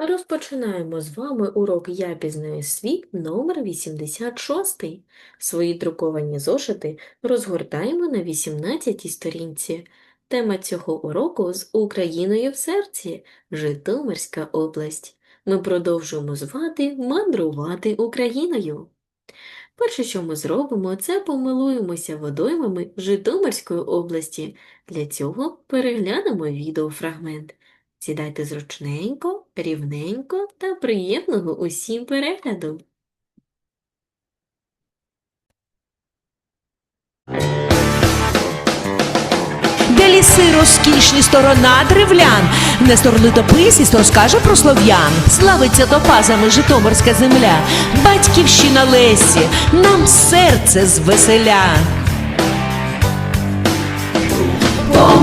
Розпочинаємо з вами урок «Я пізнаю світ» номер 86. Свої друковані зошити розгортаємо на 18 сторінці. Тема цього уроку з Україною в серці – Житомирська область. Ми продовжуємо звати мандрувати Україною. Перше, що ми зробимо, це помилуємося водоймами Житомирської області. Для цього переглянемо відеофрагмент. Сідайте зручненько, рівненько та приємного усім перегляду. де ліси розкішні сторона древлян. Нестор літописець розкаже про слов'ян. Славиться топазами Житомирська земля, батьківщина Лесі, нам серце звеселя.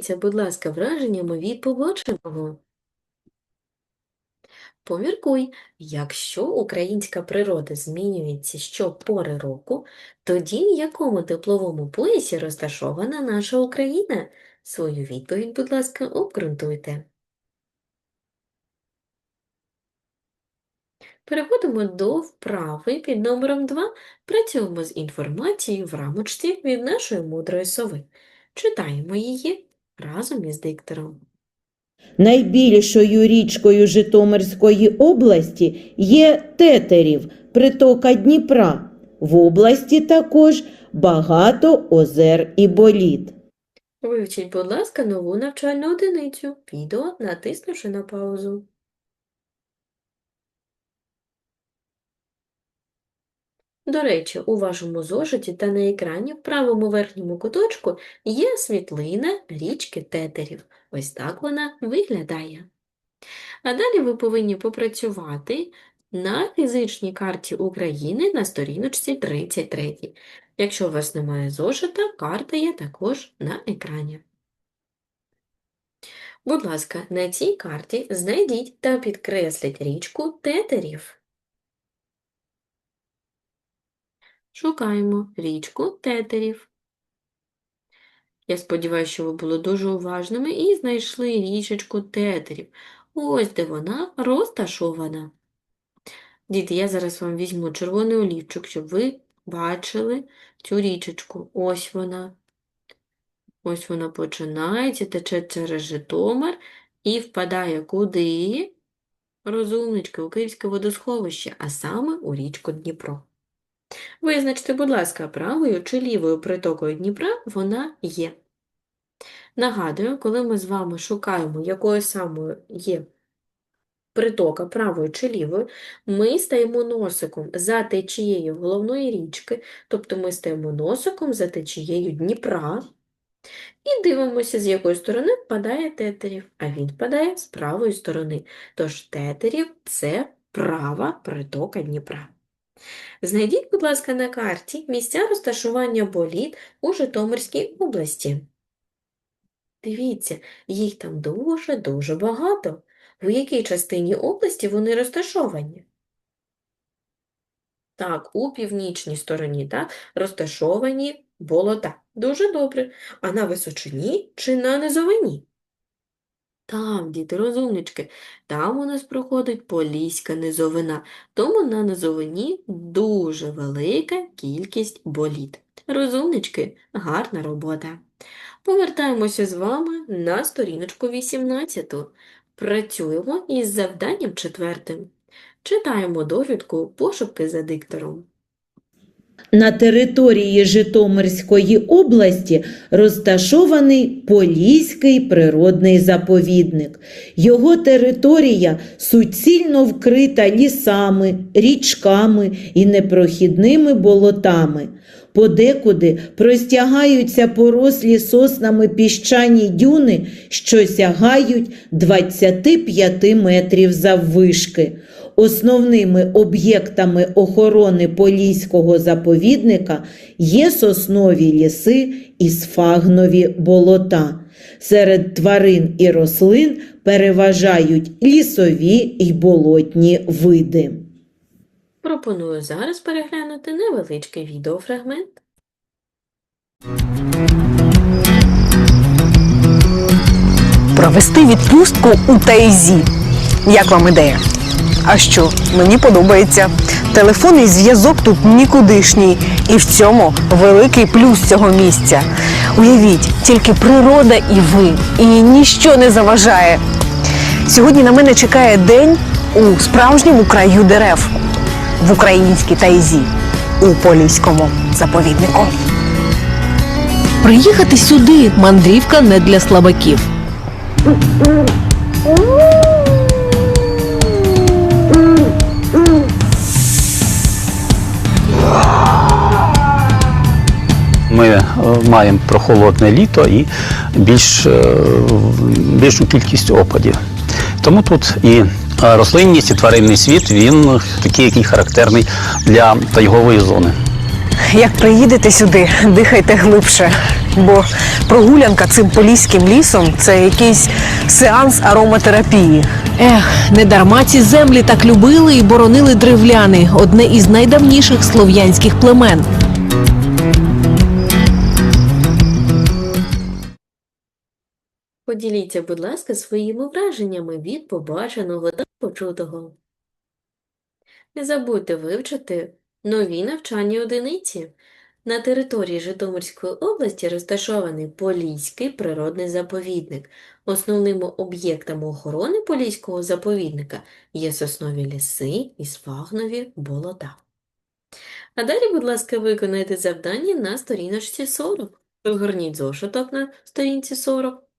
Поділіться, будь ласка, враженнями від побаченого. Поміркуй, якщо українська природа змінюється щопори року, тоді в якому тепловому поясі розташована наша Україна? Свою відповідь, будь ласка, обґрунтуйте. Переходимо до вправи під номером 2. Працюємо з інформацією в рамочці від нашої мудрої сови. Читаємо її разом із диктором. Найбільшою річкою Житомирської області є Тетерів, притока Дніпра. В області також багато озер і боліт. Вивчіть, будь ласка, нову навчальну одиницю. Відео, натиснувши на паузу. До речі, у вашому зошиті та на екрані в правому верхньому куточку є світлина річки Тетерів. Ось так вона виглядає. А далі ви повинні попрацювати на фізичній карті України на сторіночці 33. Якщо у вас немає зошита, карта є також на екрані. Будь ласка, на цій карті знайдіть та підкресліть річку Тетерів. Шукаємо річку Тетерів. Я сподіваюся, що ви були дуже уважними і знайшли річечку Тетерів. Ось де вона розташована. Діти, я зараз вам візьму червоний олівчик, щоб ви бачили цю річечку. Ось вона. Ось вона починається, тече через Житомир і впадає куди? Розумнички, у Київське водосховище, а саме у річку Дніпро. Визначте, будь ласка, правою чи лівою притокою Дніпра вона є. Нагадую, коли ми з вами шукаємо, якою самою є притока правою чи лівою, ми стаємо носиком за течією головної річки, тобто ми стаємо носиком за течією Дніпра і дивимося, з якої сторони впадає тетерів, а він впадає з правої сторони. Тож тетерів – це права притока Дніпра. Знайдіть, будь ласка, на карті місця розташування боліт у Житомирській області. Дивіться, їх там дуже-дуже багато. В якій частині області вони розташовані? Так, у північній стороні, так, розташовані болота. Дуже добре. А на височині чи на низовині? Там, діти, розумнички, там у нас проходить Поліська низовина, тому на низовині дуже велика кількість боліт. Розумнички, гарна робота. Повертаємося з вами на сторіночку 18. Працюємо із завданням четвертим. Читаємо довідку пошуки за диктором. На території Житомирської області розташований Поліський природний заповідник. Його територія суцільно вкрита лісами, річками і непрохідними болотами. Подекуди простягаються порослі соснами піщані дюни, що сягають 25 метрів заввишки. Основними об'єктами охорони Поліського заповідника є соснові ліси і сфагнові болота. Серед тварин і рослин переважають лісові й болотні види. Пропоную зараз переглянути невеличкий відеофрагмент. провести відпустку у Тайзі. Як вам ідея? А що, мені подобається. Телефонний зв'язок тут нікудишній, і в цьому великий плюс цього місця. Уявіть, тільки природа і ви, і ніщо не заважає. Сьогодні на мене чекає день у справжньому краю дерев в українській Тайзі у Поліському заповіднику. Приїхати сюди мандрівка не для слабаків. Ми е, маємо прохолодне літо і більш, е, більшу кількість опадів. Тому тут і е, рослинність, і тваринний світ він такий, який характерний для тайгової зони. Як приїдете сюди, дихайте глибше, бо прогулянка цим поліським лісом це якийсь сеанс ароматерапії. Ех, не дарма ці землі так любили і боронили древляни, одне із найдавніших слов'янських племен. Поділіться, будь ласка, своїми враженнями від побаченого та почутого. Не забудьте вивчити нові навчальні одиниці. На території Житомирської області розташований Поліський природний заповідник. Основними об'єктами охорони Поліського заповідника є соснові ліси і сфагнові болота. А далі, будь ласка, виконайте завдання на сторіночці 40. Розгорніть зошиток на сторінці 40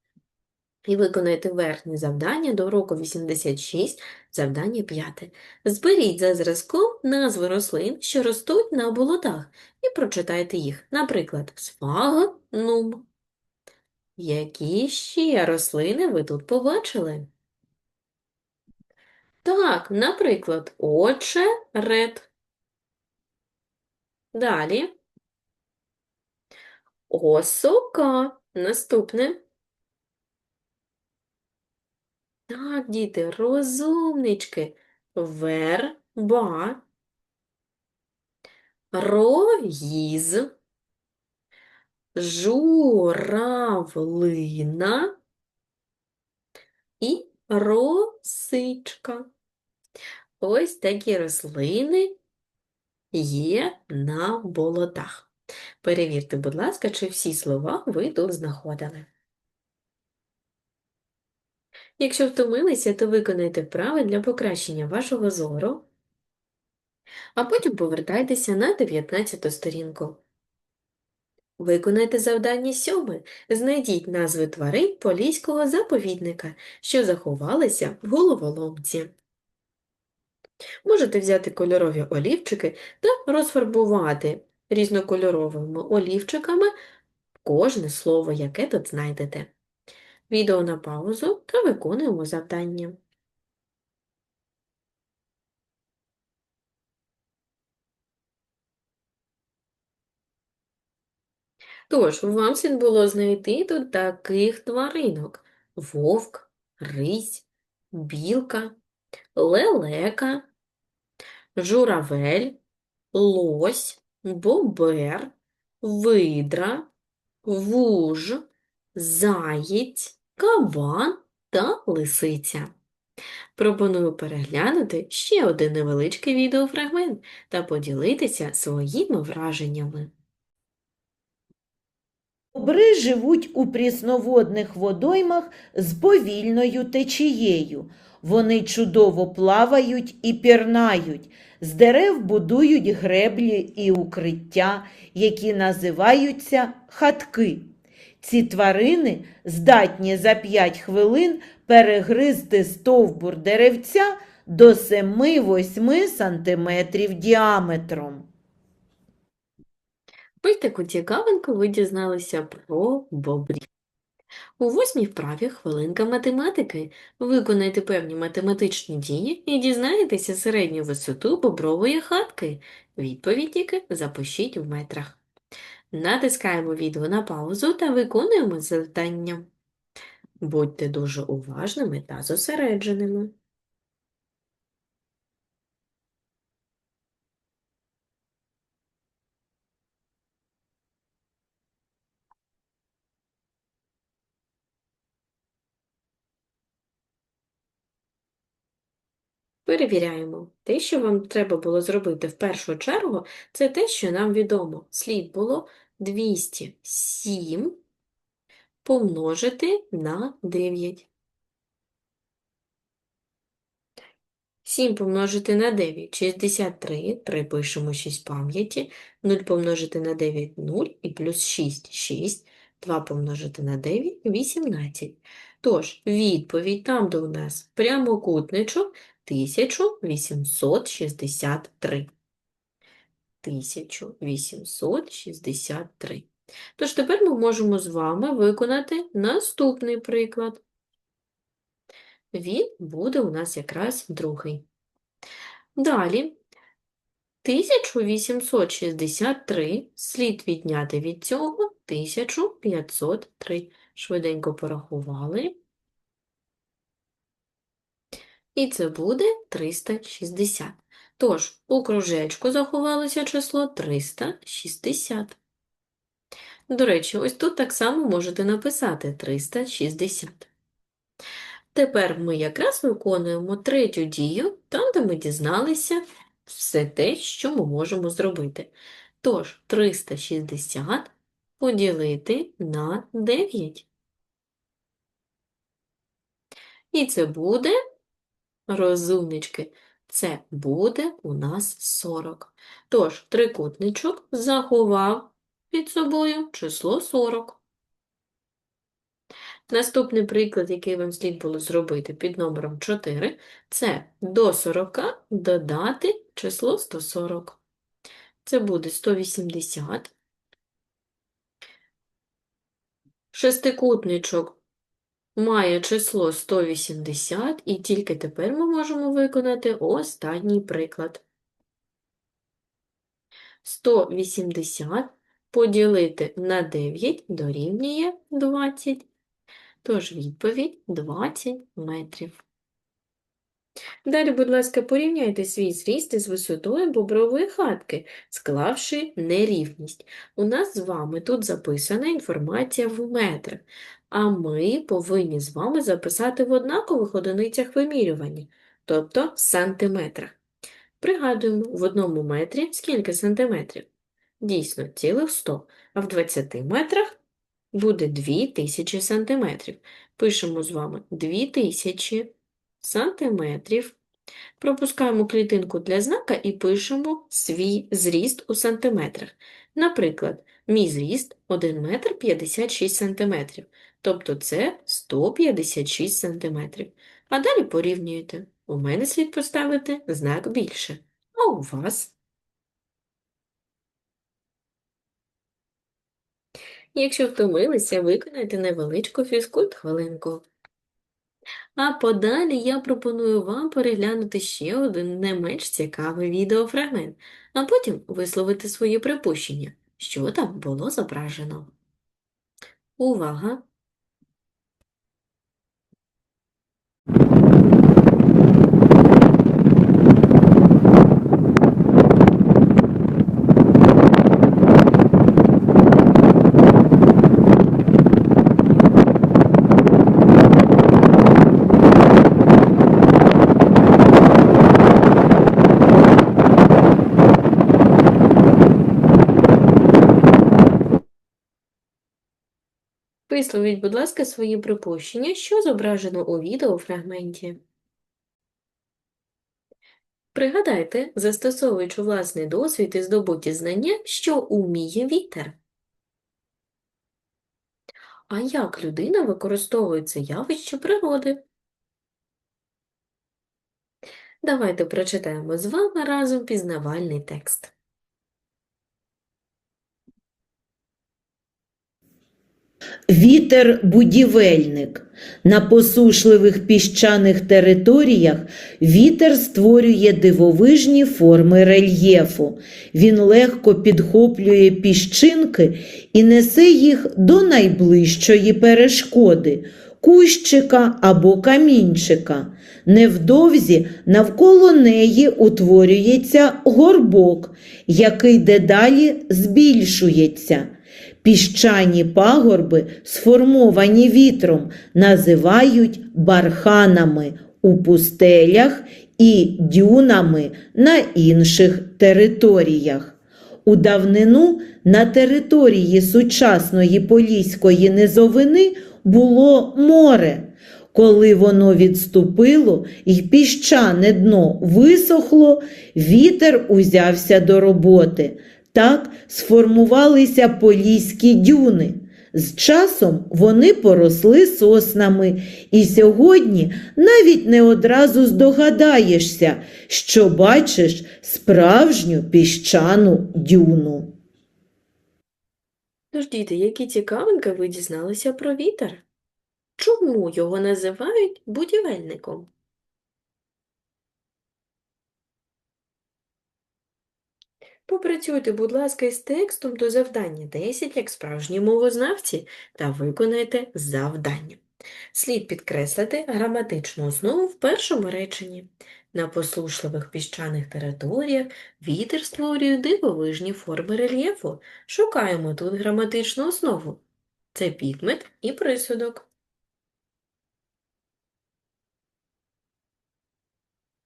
і виконайте верхнє завдання до уроку 86, завдання 5. Зберіть за зразком назви рослин, що ростуть на болотах, і прочитайте їх. Наприклад, сфагнум. Які ще рослини ви тут побачили? Так, наприклад, очерет. Далі. Осока. Наступне. Так, діти, розумнички. Верба. Роїз. Журавлина і росичка. Ось такі рослини є на болотах. Перевірте, будь ласка, чи всі слова ви тут знаходили. Якщо втомилися, то виконайте вправи для покращення вашого зору, а потім повертайтеся на 19 сторінку. Виконайте завдання сьоме. Знайдіть назви тварин Поліського заповідника, що заховалися в головоломці. Можете взяти кольорові олівчики та розфарбувати різнокольоровими олівчиками кожне слово, яке тут знайдете. Відео на паузу та виконуємо завдання. Тож, вам слід було знайти тут таких тваринок: вовк, рись, білка, лелека, журавель, лось, бобер, видра, вуж, заєць, кабан та лисиця. Пропоную переглянути ще один невеличкий відеофрагмент та поділитися своїми враженнями. Бобри живуть у прісноводних водоймах з повільною течією. Вони чудово плавають і пірнають, з дерев будують греблі і укриття, які називаються хатки. Ці тварини здатні за 5 хвилин перегризти стовбур деревця до 7-8 см діаметром. Ось таку цікавинку ви дізналися про бобрів. У восьмій вправі хвилинка математики. Виконайте певні математичні дії і дізнаєтеся середню висоту бобрової хатки. Відповідники запишіть в метрах. Натискаємо відео на паузу та виконуємо завдання. Будьте дуже уважними та зосередженими. Перевіряємо. Те, що вам треба було зробити в першу чергу, це те, що нам відомо. Слід було 207 помножити на 9. 7 помножити на 9 – 63, 3 пишемо 6 пам'яті, 0 помножити на 9 – 0 і плюс 6 – 6, 2 помножити на 9 – 18. Тож, відповідь там, де у нас прямокутничок, 1863. 1863. Тож тепер ми можемо з вами виконати наступний приклад. Він буде у нас якраз другий. Далі 1863 слід відняти від цього 1503. Швиденько порахували. І це буде 360. Тож, у кружечку заховалося число 360. До речі, ось тут так само можете написати 360. Тепер ми якраз виконуємо третю дію, там, де ми дізналися все те, що ми можемо зробити. Тож, 360 поділити на 9. І це буде, розумнички, це буде у нас 40. Тож, трикутничок заховав під собою число 40. Наступний приклад, який вам слід було зробити під номером 4, це до 40 додати число 140. Це буде 180. Шестикутничок має число 180, і тільки тепер ми можемо виконати останній приклад. 180 поділити на 9 дорівнює 20. Тож відповідь 20 метрів. Далі, будь ласка, порівняйте свій зріст із висотою бобрової хатки, склавши нерівність. У нас з вами тут записана інформація в метрах, а ми повинні з вами записати в однакових одиницях вимірювання, тобто в сантиметрах. Пригадуємо, в одному метрі скільки сантиметрів? Дійсно, цілих 100, а в 20 метрах буде 2000 сантиметрів. Пишемо з вами 2000 сантиметрів. Пропускаємо клітинку для знака і пишемо свій зріст у сантиметрах. Наприклад, мій зріст 1 метр 56 сантиметрів, тобто це 156 сантиметрів. А далі порівнюєте. У мене слід поставити знак більше, а у вас? Якщо втомилися, виконайте невеличку фізкульт-хвилинку. А подалі я пропоную вам переглянути ще один не менш цікавий відеофрагмент, а потім висловити свої припущення, що там було зображено. Увага! Висловіть, будь ласка, свої припущення, що зображено у відеофрагменті. Пригадайте, застосовуючи власний досвід і здобуті знання, що уміє вітер. А як людина використовує це явище природи? Давайте прочитаємо з вами разом пізнавальний текст. Вітер-будівельник. На посушливих піщаних територіях вітер створює дивовижні форми рельєфу. Він легко підхоплює піщинки і несе їх до найближчої перешкоди кущика або камінчика. Невдовзі навколо неї утворюється горбок, який дедалі збільшується. Піщані пагорби, сформовані вітром, називають барханами у пустелях і дюнами на інших територіях. У давнину на території сучасної Поліської низовини було море. Коли воно відступило і піщане дно висохло, вітер узявся до роботи. Так сформувалися поліські дюни. З часом вони поросли соснами, і сьогодні навіть не одразу здогадаєшся, що бачиш справжню піщану дюну. Тож, діти, які цікавинки ви дізналися про вітер? Чому його називають будівельником? Попрацюйте, будь ласка, із текстом до завдання 10, як справжні мовознавці, та виконайте завдання. Слід підкреслити граматичну основу в першому реченні. На послушливих піщаних територіях вітер створює дивовижні форми рельєфу. Шукаємо тут граматичну основу. Це підмет і присудок.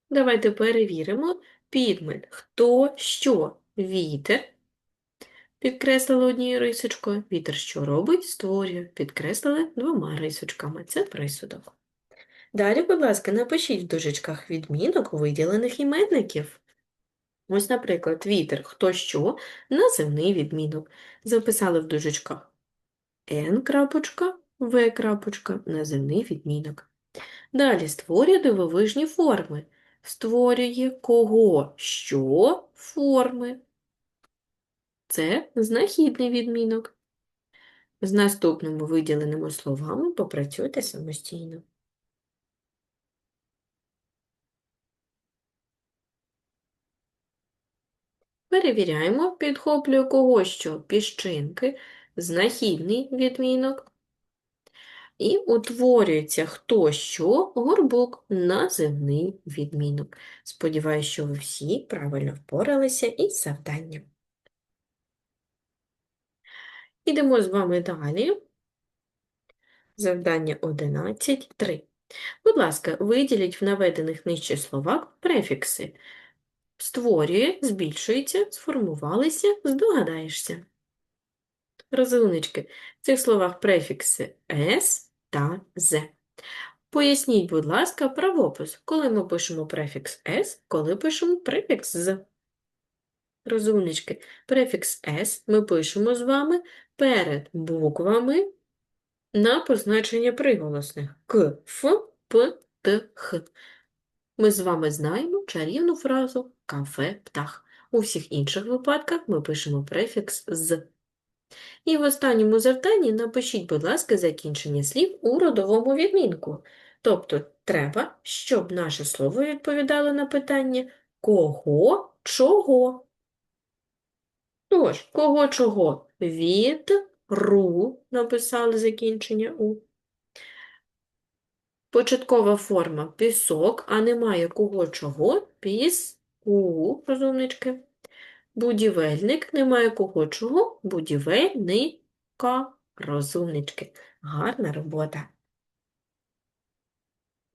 Давайте перевіримо підмет. Хто, що? Вітер. Підкреслили однією рисочкою. Вітер що робить? Створює. Підкреслили двома рисочками. Це присудок. Далі, будь ласка, напишіть в дужечках відмінок виділених іменників. Ось, наприклад, вітер, хто що, називний відмінок. Записали в дужечках Н крапочка, В крапочка, називний відмінок. Далі створює дивовижні форми. Створює кого, що, форми. Це знахідний відмінок. З наступними виділеними словами попрацюйте самостійно. Перевіряємо, підхоплює кого що піщинки, знахідний відмінок. І утворюється хто що горбок, називний відмінок. Сподіваюсь, що ви всі правильно впоралися із завданням. Ідемо з вами далі. Завдання 11.3. Будь ласка, виділіть в наведених нижче словах префікси. Створює, збільшується, сформувалися, здогадаєшся. Розумнички, в цих словах префікси «с» та «з». Поясніть, будь ласка, правопис, коли ми пишемо префікс «с», коли пишемо префікс «з». Розумнички, префікс «с» ми пишемо з вами перед буквами на позначення приголосних «к», «ф», «п», «т», «х». Ми з вами знаємо чарівну фразу «кафе птах». У всіх інших випадках ми пишемо префікс «з». І в останньому завданні напишіть, будь ласка, закінчення слів у родовому відмінку. Тобто треба, щоб наше слово відповідало на питання кого, чого. Тож, кого, чого? Від, ру, написали закінчення у. Початкова форма пісок, а немає кого, чого, піску, розумнички. Будівельник, немає кого чого, будівельника, розумнички. Гарна робота.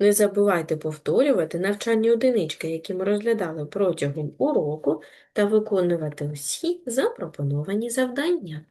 Не забувайте повторювати навчальні одинички, які ми розглядали протягом уроку, та виконувати усі запропоновані завдання.